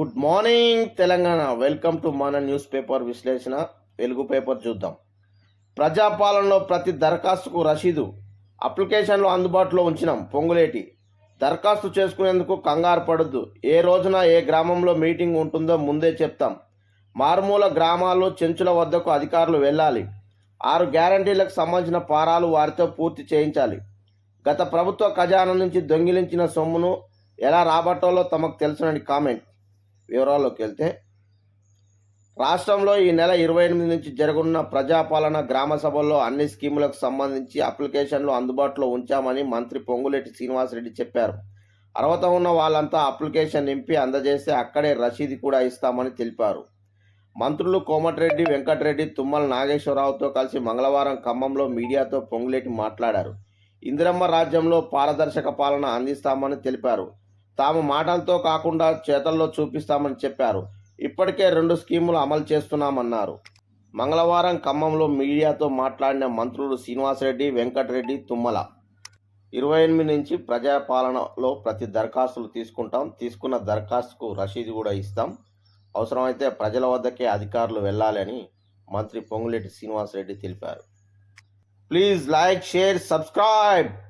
Good morning Telangana. Welcome to మన news paper విశ్లేషణ. Velugu paper చూద్దాం. ప్రజాపాలనలో ప్రతి దరఖాస్తుకు రసీదు అప్లికేషన్లు అందుబాటులో ఉంచినాం. పొంగులేటి. దరఖాస్తు చేసుకునేందుకు కంగారు పడొద్దు. ఏ రోజున ఏ గ్రామంలో మీటింగ్ ఉంటుందో ముందే చెప్తాం. మారుమూల గ్రామాలు చెంచుల వద్దకు అధికారులు వెళ్ళాలి. ఆరు గ్యారంటీలకు సంబంధించిన పారాలు వారితో పూర్తి చేయించాలి. గత ప్రభుత్వ ఖజానా నుంచి దొంగిలించిన సొమ్మును ఎలా రాబట్టాలో తమకు తెలుసునని కామెంట్. వివరాల్లోకి వెళ్తే రాష్ట్రంలో ఈ నెల ఇరవై ఎనిమిది నుంచి జరగనున్న ప్రజాపాలన గ్రామ సభల్లో అన్ని స్కీములకు సంబంధించి అప్లికేషన్లు అందుబాటులో ఉంచామని మంత్రి పొంగులేటి శ్రీనివాసరెడ్డి చెప్పారు. అర్హత ఉన్న వాళ్ళంతా అప్లికేషన్ నింపి అందజేస్తే అక్కడే రసీదు కూడా ఇస్తామని తెలిపారు. మంత్రులు కోమటిరెడ్డి వెంకటరెడ్డి తుమ్మల నాగేశ్వరరావుతో కలిసి మంగళవారం ఖమ్మంలో మీడియాతో పొంగులేటి మాట్లాడారు. ఇందిరమ్మ రాజ్యంలో పారదర్శక పాలన అందిస్తామని తెలిపారు. తాము మాటలతో కాకుండా చేతల్లో చూపిస్తామని చెప్పారు. ఇప్పటికే రెండు స్కీములు అమలు చేస్తున్నామన్నారు. మంగళవారం ఖమ్మంలో మీడియాతో మాట్లాడిన మంత్రులు శ్రీనివాసరెడ్డి వెంకటరెడ్డి తుమ్మల. ఇరవై ఎనిమిది నుంచి ప్రజాపాలనలో ప్రతి దరఖాస్తులు తీసుకుంటాం. తీసుకున్న దరఖాస్తుకు రసీదు కూడా ఇస్తాం. అవసరమైతే ప్రజల వద్దకే అధికారులు వెళ్ళాలని మంత్రి పొంగులేటి శ్రీనివాసరెడ్డి తెలిపారు. Please like share subscribe.